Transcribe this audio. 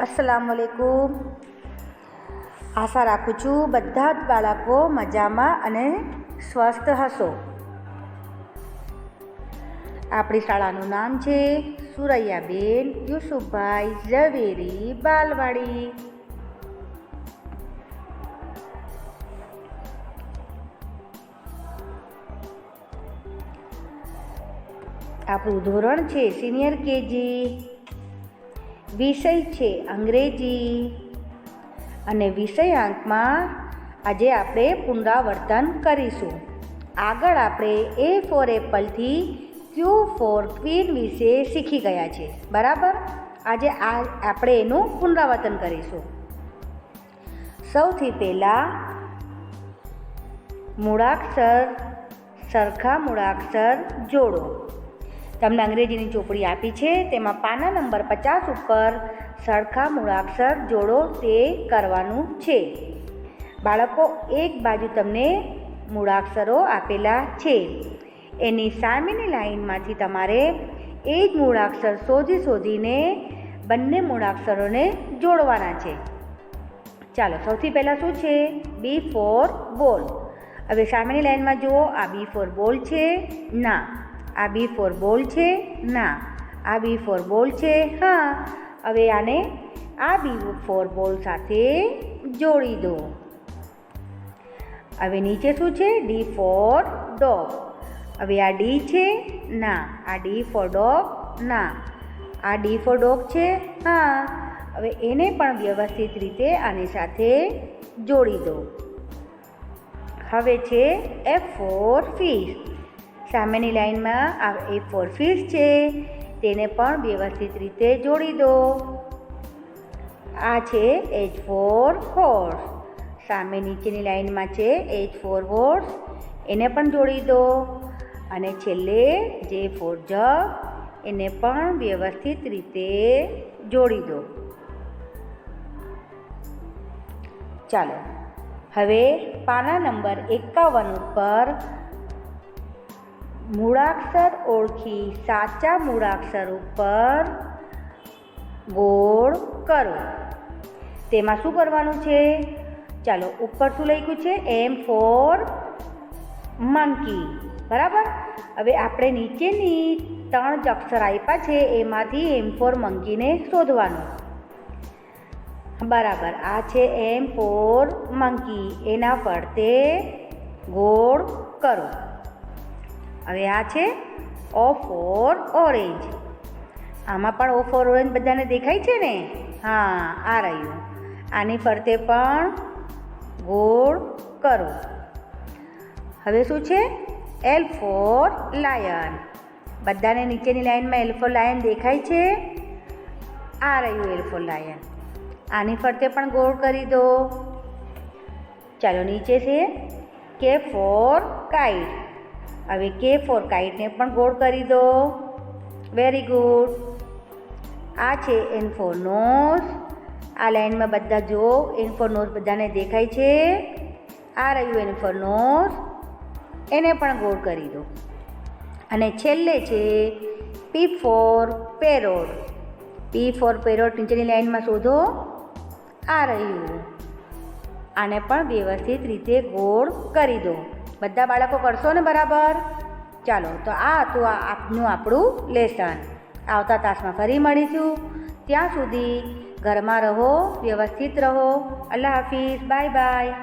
અસલામ વાલેકુમ આશા રાખું છું બધા જ બાળકો મજામાં અને સ્વસ્થ હશો. આપણી શાળાનું નામ છે સુરૈયાબેન યુસુફભાઈ ઝવેરી બાલવાડી. આપણું ધોરણ છે સિનિયર કેજી. વિષય છે, અંગ્રેજી. અને વિષયાંકમાં આજે આપણે પુનરાવર્તન કરીશું. આગળ આપણે એ ફોર એપલથી ક્યુ ફોર ક્વીન વિશે શીખી ગયા છે. બરાબર? આજે આ આપણે એનું પુનરાવર્તન કરીશું. સૌથી પહેલાં મૂળાક્ષર, સરખા મૂળાક્ષર જોડો. તમને અંગ્રેજીની ચોપડી આપી છે. તેમાં પાના નંબર પચાસ ઉપર સરખા મૂળાક્ષર જોડો તે કરવાનું છે. બાળકો, એક બાજુ તમને મૂળાક્ષરો આપેલા છે. એની સામેની લાઈનમાંથી તમારે એ જ મૂળાક્ષર શોધી શોધીને બંને મૂળાક્ષરોને જોડવાના છે. ચાલો, સૌથી પહેલાં શું છે? બી ફોર બોલ. હવે સામેની લાઈનમાં જુઓ, આ બી ફોર બોલ છે. ના. આ બી ફોર બોલ છે? ના. આ બી ફોર બોલ છે? હા. હવે આને આ બી ફોર બોલ સાથે જોડી દો. હવે નીચે શું છે? D for dog. હવે આ ડી છે? ના. આ ડી ફોર ડોગ? ના. આ ડી ફોર ડોગ છે? હા. હવે એને પણ વ્યવસ્થિત રીતે આની સાથે જોડી દો. હવે છે એફ ફોર ફિશ સામેની લાઈનમાં આ એ ફોર ફીસ છે. તેને પણ વ્યવસ્થિત રીતે જોડી દો. આ છે એચ ફોર હોર્સ સામે નીચેની લાઈનમાં છે એચ ફોર હોર્સ એને પણ જોડી દો. અને છેલ્લે જે ફોર જગ એને પણ વ્યવસ્થિત રીતે જોડી દો. ચાલો. હવે પાના નંબર એકાવન ઉપર મૂળાક્ષર ઓળખી સાચા મૂળાક્ષર ઉપર ગોળ કરો. તેમાં શું કરવાનું છે? ચાલો ઉપર શું લખ્યું છે? M for monkey. બરાબર? હવે આપણે નીચેની ત્રણ જ અક્ષર આપ્યા છે, એમાંથી એમ ફોર મંકીને શોધવાનું. બરાબર, આ છે એમ ફોર મંકી. એના ફરતે ગોળ કરો. હવે આ છે ઓ ફોર ઓરેન્જ આમાં પણ ઓ ફોર ઓરેન્જ બધાને દેખાય છે ને? હા, આ રહ્યું. આની ફરતે પણ ગોળ કરો. હવે શું છે? એલ ફોર લાયન બધાને નીચેની લાઈનમાં એલ ફોર લાયન દેખાય છે. આ રહ્યું એલ ફોર લાયન આની ફરતે પણ ગોળ કરી દો. ચાલો નીચે છે કે ફોર કાઇટ હવે કે ફોર કાઇટને પણ ગોળ કરી દો. વેરી ગુડ આ છે એન ફોર નોઝ આ લાઇનમાં બધા જો એન ફોર નોઝ બધાને દેખાય છે. આ રહ્યું એન ફોર નોઝ એને પણ ગોળ કરી દો. અને છેલ્લે છે પી ફોર પેરોડ પી ફોર પેરોડ નીચેની લાઇનમાં શોધો. આ રહ્યું. આને પણ વ્યવસ્થિત રીતે ગોળ કરી દો. બધા બાળકો કરશો ને બરાબર? ચાલો, તો આ હતું આપનું આપણું લેસન. આવતા તાસમાં ફરી મળીશું. ત્યાં સુધી ઘરમાં રહો, વ્યવસ્થિત રહો. અલ્લાહ હાફિઝ. Bye bye.